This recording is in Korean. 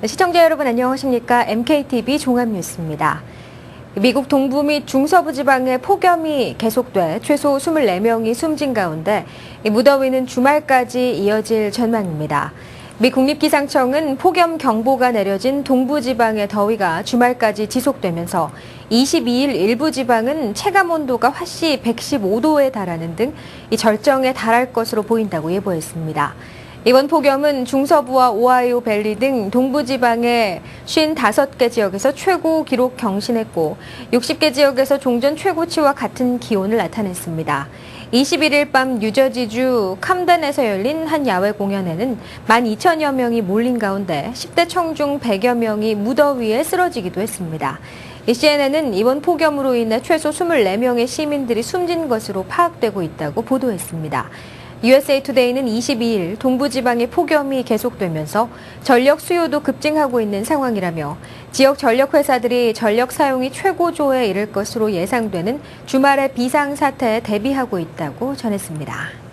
네, 시청자 여러분 안녕하십니까? MKTV 종합뉴스입니다. 미국 동부 및 중서부 지방의 폭염이 계속돼 최소 24명이 숨진 가운데 이 무더위는 주말까지 이어질 전망입니다. 미 국립기상청은 폭염 경보가 내려진 동부 지방의 더위가 주말까지 지속되면서 22일 일부 지방은 체감 온도가 화씨 115도에 달하는 등이 절정에 달할 것으로 보인다고 예보했습니다. 이번 폭염은 중서부와 오하이오 밸리 등 동부 지방의 55개 지역에서 최고 기록 경신했고 60개 지역에서 종전 최고치와 같은 기온을 나타냈습니다. 21일 밤 뉴저지주 캄덴에서 열린 한 야외 공연에는 12,000여 명이 몰린 가운데 10대 청중 100여 명이 무더위에 쓰러지기도 했습니다. 이 CNN은 이번 폭염으로 인해 최소 24명의 시민들이 숨진 것으로 파악되고 있다고 보도했습니다. USA 투데이는 22일 동부지방의 폭염이 계속되면서 전력 수요도 급증하고 있는 상황이라며 지역 전력 회사들이 전력 사용이 최고조에 이를 것으로 예상되는 주말의 비상 사태에 대비하고 있다고 전했습니다.